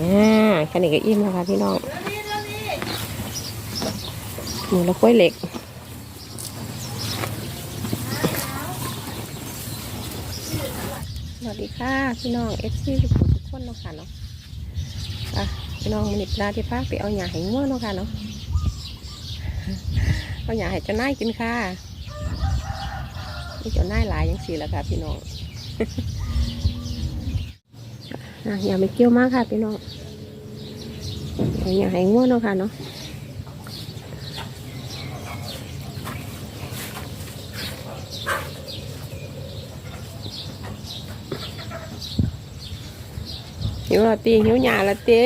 อ่าแค่นี้ก็อิ่มแล้วค่ะพี่น้องหมูละกล้วยเหล็กสวัสดีค่ะ พี่น้องเอฟซีทุกคนทุกคนเนาะค่ะเนาะอะพี่น้องมันนิดลาที่พักไปเอาหยาให้ง่วงเนาะค่ะเนาะเอาหยาให้เจ้านายกินค่ะนี่เจ้านายหลายยังสี่แล้วค่ะพี่น้อง อะอย่าไปเกี่ยวมากค่ะพี่น้องอาหาให้ง่วงเนาะค่ะเนาะหิวละตีหิวหยาละตี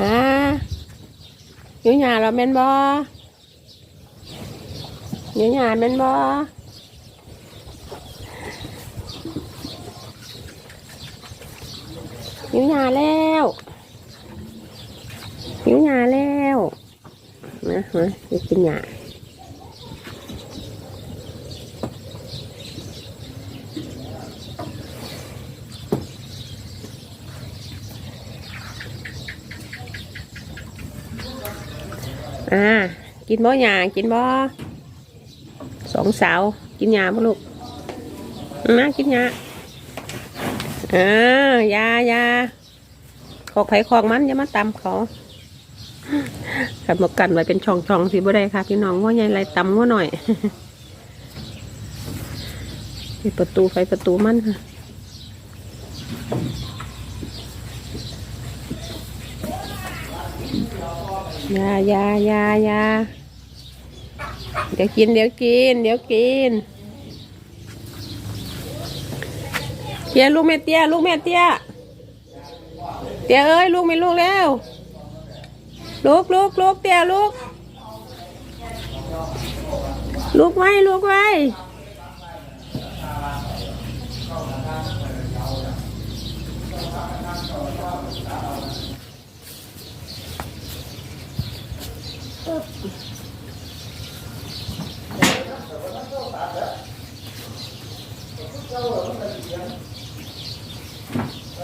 ฮะหิวหยาเราแม่นบอหิวหยาแม่นบอ หิวยาแล้วหิวยาแล้วนะมาไปกินยาอ่ากินบ่หยากินบ่สองสาว กินยาบ่ลูกมากินยา อ่ายายาของไผ่ของมันอย่ามาตำเขาขับมากันไว้เป็นช่องๆสิบ่ได้ค่ะ พี่น้องว่าใหญ่ไรตำว่าหน่อยปิดประตูไฟประตูมันค่ะยายายายาเดี๋ยวกินเดี๋ยวกิน เดี๋ยวกิน เตี้ยลูกแม่เตี้ยลูกแม่เตี้ยเตี้ยเอ้ยลูกไม่ลูกแล้วลูกลูกลูกเตี้ยลูกลูกไว้ลูกไว้ยาย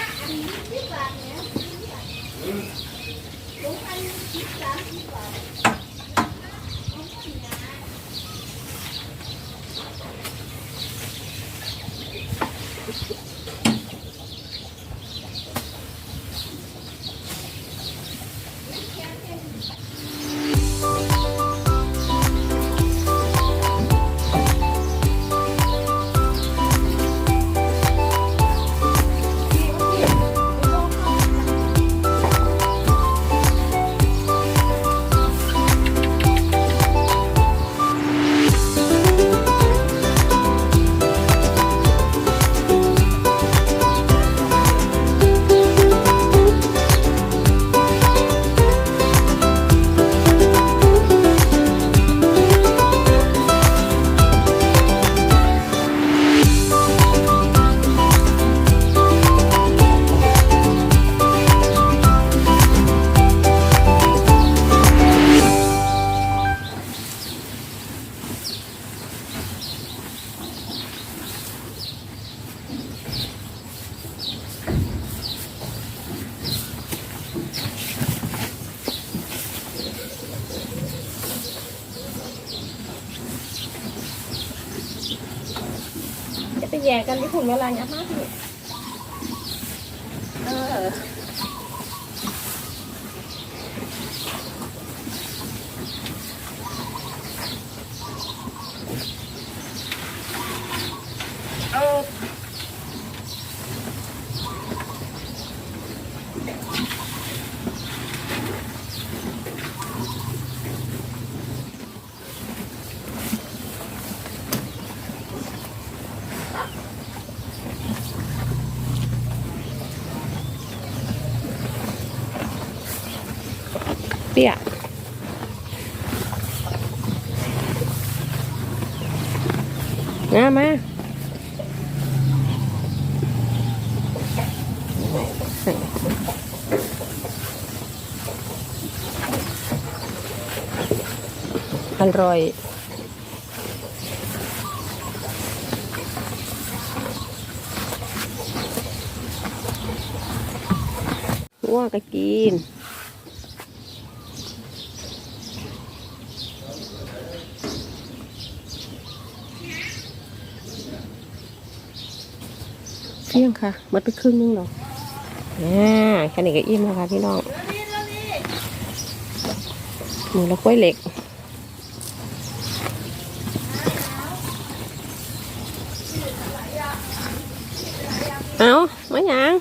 ยาโอ้ยจะไปแย่กันญี่ปุ่นเวลาเนี้ยมากเลยเออ ตี้ยมามาอร่อยวัวก็กิน เที่ยงค่ะมัดไปครึ่งนึงหรออ่าแค่นี้ก็อิ่มแล้วค่ะพี่น้องหมูและกล้วยเหล็กเอามาหยัง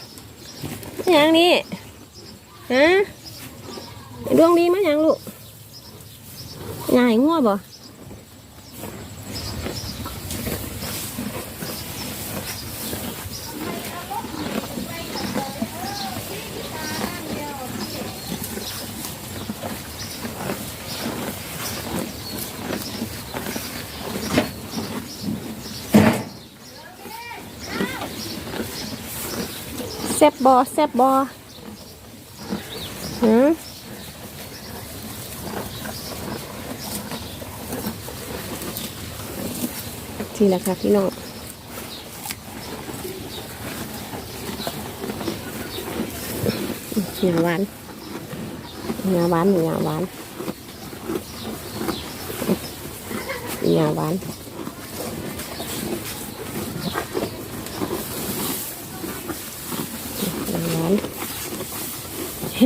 มาหยังนี่ฮะดวงดีมาหยังลูกยายงัวบ่ แซบบอแซบบอหืมทีละค่ะพี่น้องหยาหวานหยาหวานหยาหวานหยาหวาน หวาน นะ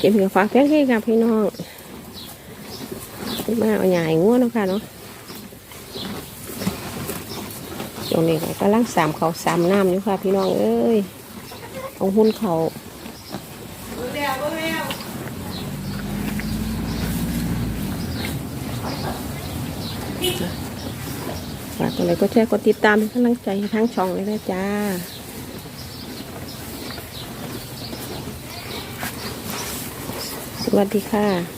กินกับฟ้าแป้งให้กับพี่น้อง มาเอาใหญ่ง่วงเนาะค่ะเนาะตรงนี้ก็กำลังสามเขาสามน้ำอยู่ค่ะพี่น้องเอ้ยเอาหุ้นเขาฝากกดไลค์กดแชร์กดติดตามเป็นกำลังใจทั้งช่องเลยนะจ้าสวัสดีค่ะ